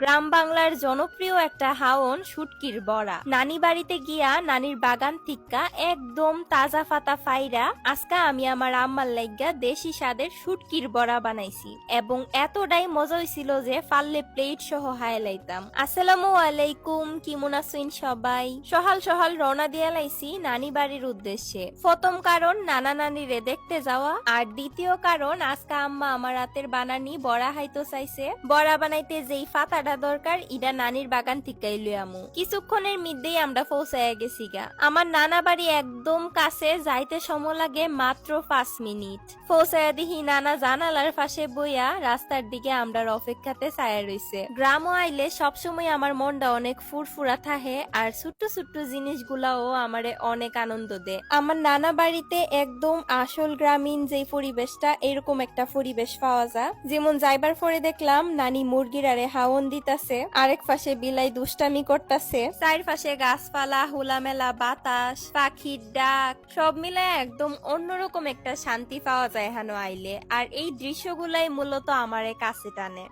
গ্রাম বাংলার জনপ্রিয় একটা হাওন শুটকির বড়া। নানি বাড়িতে গিয়া নানির বাগান থিক্কা একদম তাজা ফাতা ফাইরা আজকা আমি আমার আম্মার লাইগা দেশি স্বাদের শুটকির বড়া বানাইছি এবং এতটাই মজা হইছিল যে ফাললে প্লেট সহ হাইলাইতাম। আসসালামু আলাইকুম, কিমন আছেন সবাই? সহাল সহাল রওনা দিয়া লাইছি নানি বাড়ির উদ্দেশ্যে। প্রথম কারণ, নানা নানিরে দেখতে যাওয়া। আর দ্বিতীয় কারণ, আজকে আম্মা আমার রাতের বানানি বড়া হাইতো চাইছে। বড়া বানাইতে যেই ফাতাটা দরকার, ইডা নানির বাগান থেকে লইয়ামু কিছুক্ষণের মধ্যেই আমরা পৌঁছায় গেছি গা আমার নানা বাড়ি একদম কাছে, যাইতে সময় লাগে মাত্র পাঁচ মিনিট। পৌঁছায় দিহি নানা জানালার পাশে বইয়া রাস্তার দিকে আমরা অপেক্ষাতে ছায়া রইছে। গ্রামও আইলে সবসময় আমার মনটা অনেক ফুরফুরা থাকে আর ছোট্ট ছোট্ট জিনিসগুলাও আমারে অনেক আনন্দ দেয়। আমার নানা বাড়িতে একদম আসল গ্রামীণ যে পরিবেশটা, এরকম একটা পরিবেশ পাওয়া যায়। যেমন যাইবার পরে দেখলাম নানি মুরগির আরে হাওন দিতাছে, আরেক পাশে বিলাই দুষ্টামি করতাছে। চার পাশে গাছপালা, হুলামেলা, বাতাস, পাখির ডাক, সব মিলায় একদম অন্যরকম একটা শান্তি পাওয়া যায় হানো আইলে। আর এই দৃশ্যগুলাই মূলত আমারে কাছে টানে।